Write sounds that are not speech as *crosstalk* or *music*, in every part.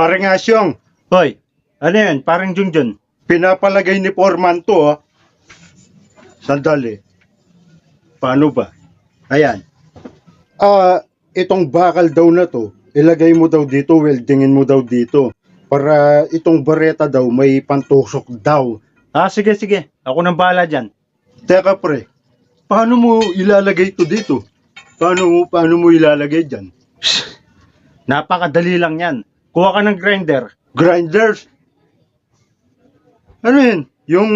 Parang asyong, Hoy, ano yan? Parang Junjun. pinapalagay ni Foreman to, oh. Sandali. Paano ba? Ayan. Ah, itong bakal daw na to, ilagay mo daw dito, weldingin mo daw dito. Para itong bareta daw may pantusok daw. Ah, sige, sige. Ako nang bahala dyan. Teka pre, paano mo ilalagay to dito? Paano mo, paano mo ilalagay dyan? Napakadali lang yan. Kuha ka ng grinder. Grinders? Ano yun? Yung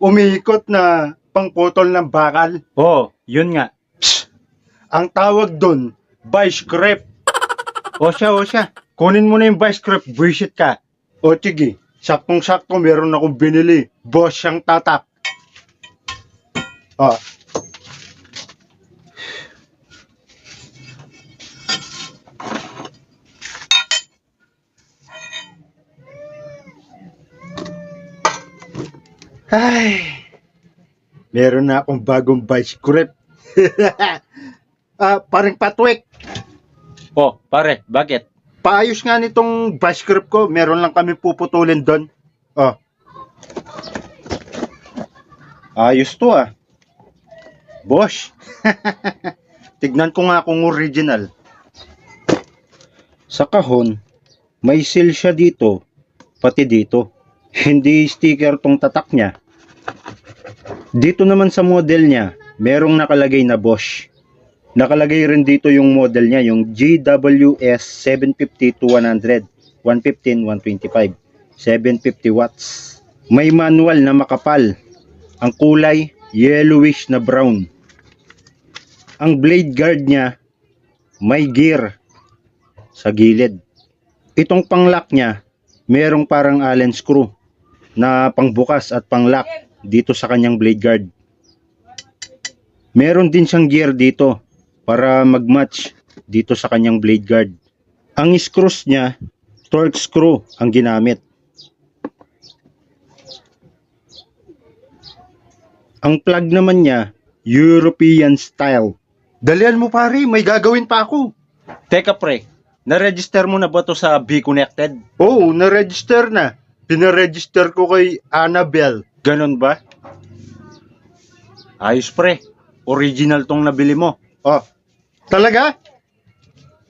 umiikot na pangputol ng bakal? Oo, yun nga. Ang tawag doon, vice grip. *laughs* O siya, o siya. Kunin mo na yung vice grip. Bullshit ka. O sige, saktong-sakto meron akong binili. Boss siyang tatak. Ah. Ay, meron na akong bagong vice grip. *laughs* ah, parang patwek. Oh, pare, bakit? Paayos nga nitong vice grip ko. Meron lang kami puputulin doon. Oh. Ayos to ah. Boss. *laughs* Tignan ko nga kung original. Sa kahon, may seal siya dito, pati dito. Hindi sticker tong tatak niya. Dito naman sa model niya, merong nakalagay na Bosch. Nakalagay rin dito yung model niya, yung GWS 750-100, 115-125, 750 watts. May manual na makapal. Ang kulay, yellowish na brown. Ang blade guard niya, may gear sa gilid. Itong panglock niya, merong parang allen screw na pangbukas at panglock dito sa kanyang blade guard. Meron din siyang gear dito para mag-match dito sa kanyang blade guard. Ang screws niya, torque screw ang ginamit. Ang plug naman niya, European style. Dalian mo pare, may gagawin pa ako. Teka, pre. Na-register mo na ba to sa Be Connected? Oo, oh, na-register na. Pinaregister ko kay Annabelle. Ganon ba? Ayos, pre. Original tong nabili mo. Oh, talaga?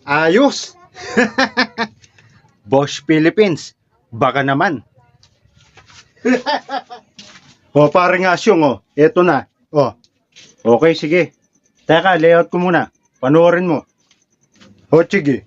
Ayos. *laughs* Bosch Philippines. Baka naman. *laughs* oh, pare nga siyong, oh. Eto na. Oh, Okay, sige. Teka, layout ko muna. Panoorin mo. oh, sige.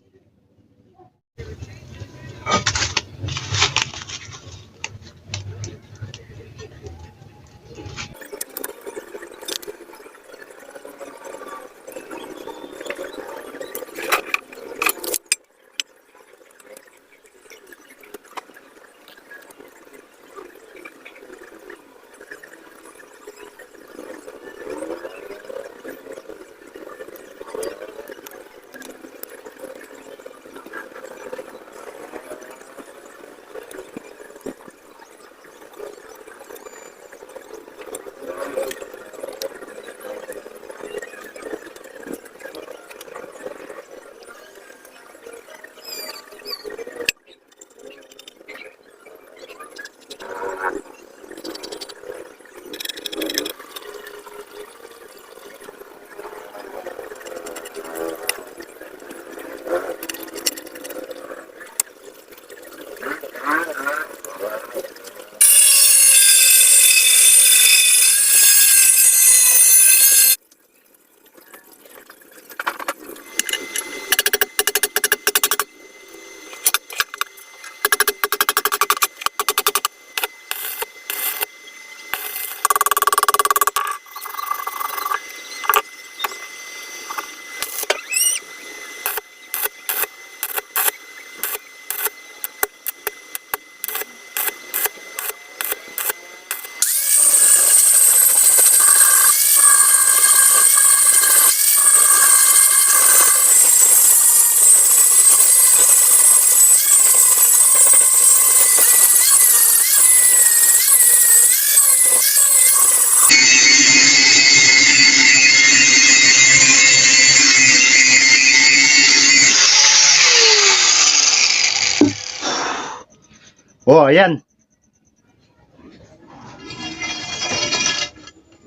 Oh, ayan.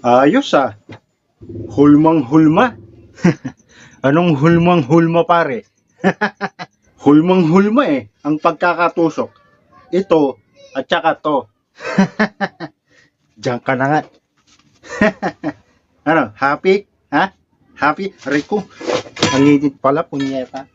Ayos ah. Hulmang hulma. *laughs* Anong hulmang hulma pare? *laughs* hulmang hulma eh, ang pagkakatusok. Ito at saka to. *laughs* Diyan ka na nga. ano, happy? Ha? Happy? Rico, ang init pala, punyeta.